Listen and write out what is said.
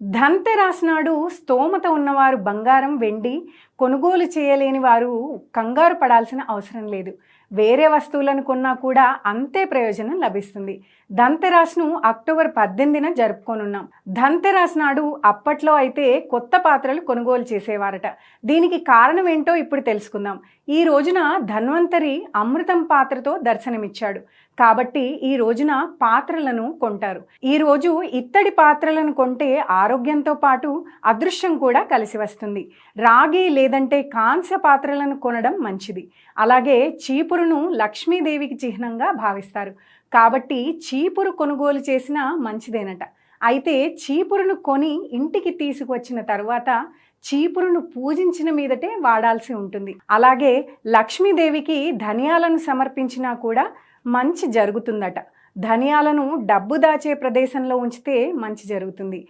ధన్తెరాస్ నాడు స్తోమత ఉన్నవారు బంగారం వెండి కొనుగోలు చేయలేని వారు కంగారు పడాల్సిన అవసరం లేదు. వేరే వస్తువులను కొన్నా కూడా అంతే ప్రయోజనం లభిస్తుంది. ధన్తెరాస్ను అక్టోబర్ పద్దెనిమిదిన జరుపుకోనున్నాం. ధన్తెరాస్ నాడు అప్పట్లో అయితే కొత్త పాత్రలు కొనుగోలు చేసేవారట. దీనికి కారణం ఏంటో ఇప్పుడు తెలుసుకుందాం. ఈ రోజున ధన్వంతరి అమృతం పాత్రతో దర్శనమిచ్చాడు. కాబట్టి ఈ రోజున పాత్రలను కొంటారు. ఈ రోజు ఇత్తడి పాత్రలను కొంటే ఆరోగ్యంతో పాటు అదృశ్యం కూడా కలిసి వస్తుంది. రాగి లేదంటే కాంస్య పాత్రలను కొనడం మంచిది. అలాగే చీపురును లక్ష్మీదేవికి చిహ్నంగా భావిస్తారు. కాబట్టి చీపురు కొనుగోలు చేసినా మంచిదేనట. అయితే చీపురును కొని ఇంటికి తీసుకువచ్చిన తర్వాత చీపురును పూజించిన మీదటే వాడాల్సి ఉంటుంది. అలాగే లక్ష్మీదేవికి ధనియాలను సమర్పించినా కూడా మంచి జరుగుతుందట. ధనియాలను డబ్బు దాచే ప్రదేశంలో ఉంచితే మంచి జరుగుతుంది.